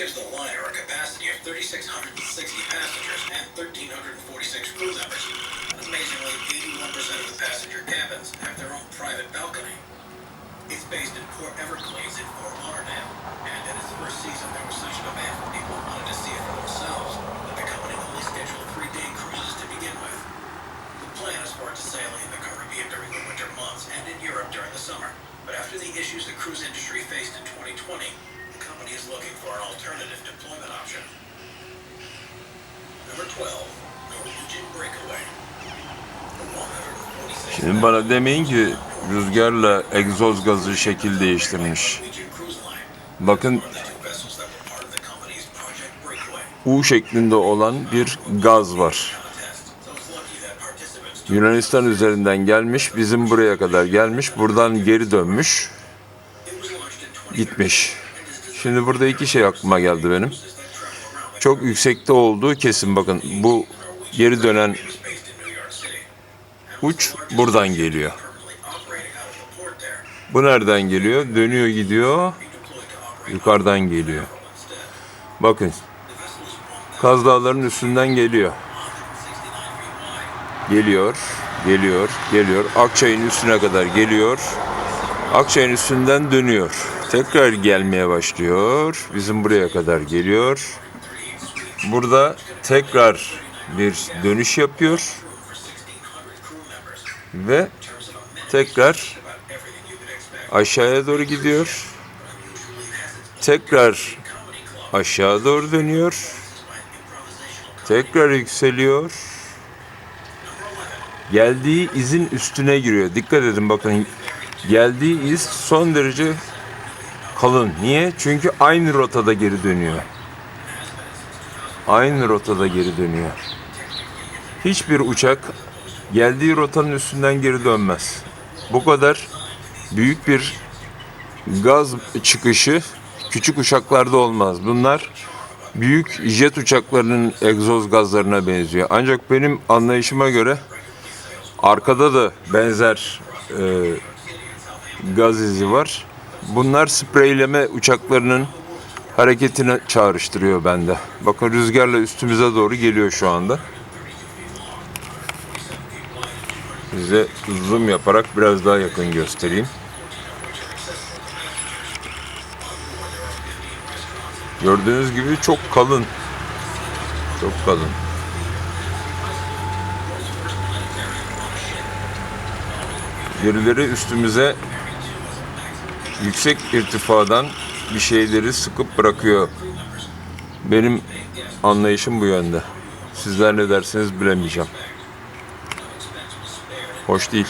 gives the liner a capacity of 3,660 passengers and 1,346 crew members. Amazingly, 81% of the passenger cabins have their own private balcony. It's based in Port Everglades in Fort Lauderdale, and in its first season, there was such demand from people who wanted to see it for themselves that the company only scheduled three-day cruises to begin with. The plan is for it to sail in the Caribbean during the winter months and in Europe during the summer. But after the issues the cruise industry faced in 2020, the company is looking for an alternative deployment option. Number 12, Norwegian Breakaway. The 146 Şimdi bana demeyin ki rüzgarla egzoz gazı şekil değiştirmiş. Bakın U şeklinde olan bir gaz var. Yunanistan üzerinden gelmiş, bizim buraya kadar gelmiş, buradan geri dönmüş, It was launched in 2013 gitmiş. Şimdi burada iki şey aklıma geldi benim. Çok yüksekte olduğu kesin bakın bu geri dönen uç buradan geliyor. Bu nereden geliyor? Dönüyor gidiyor, yukarıdan geliyor. Bakın Kaz Dağları'nın üstünden geliyor. 169 feet wide. Geliyor, geliyor, geliyor. Akçay'ın üstüne kadar geliyor. Akçay'ın üstünden dönüyor. Tekrar gelmeye başlıyor. Bizim buraya kadar geliyor. Burada tekrar bir dönüş yapıyor For 1,600 crew members. ve tekrar aşağıya doğru gidiyor. Tekrar aşağı doğru dönüyor. Tekrar yükseliyor. Geldiği izin üstüne giriyor. Dikkat edin bakın. Geldiği iz son derece kalın. Niye? Çünkü aynı rotada geri dönüyor. Aynı rotada geri dönüyor. Hiçbir uçak geldiği rotanın üstünden geri dönmez. Bu kadar büyük bir gaz çıkışı küçük uçaklarda olmaz. Bunlar büyük jet uçaklarının egzoz gazlarına benziyor. Ancak benim anlayışıma göre arkada da benzer e, gaz izi var. Bunlar spreyleme uçaklarının hareketini çağrıştırıyor bende. Bakın rüzgarla üstümüze doğru geliyor şu anda. Size zoom yaparak biraz daha yakın göstereyim. Gördüğünüz gibi çok kalın. Çok kalın. Birileri üstümüze yüksek irtifadan bir şeyleri sıkıp bırakıyor. Benim anlayışım bu yönde. Sizler ne dersiniz bilemeyeceğim. Hoş değil.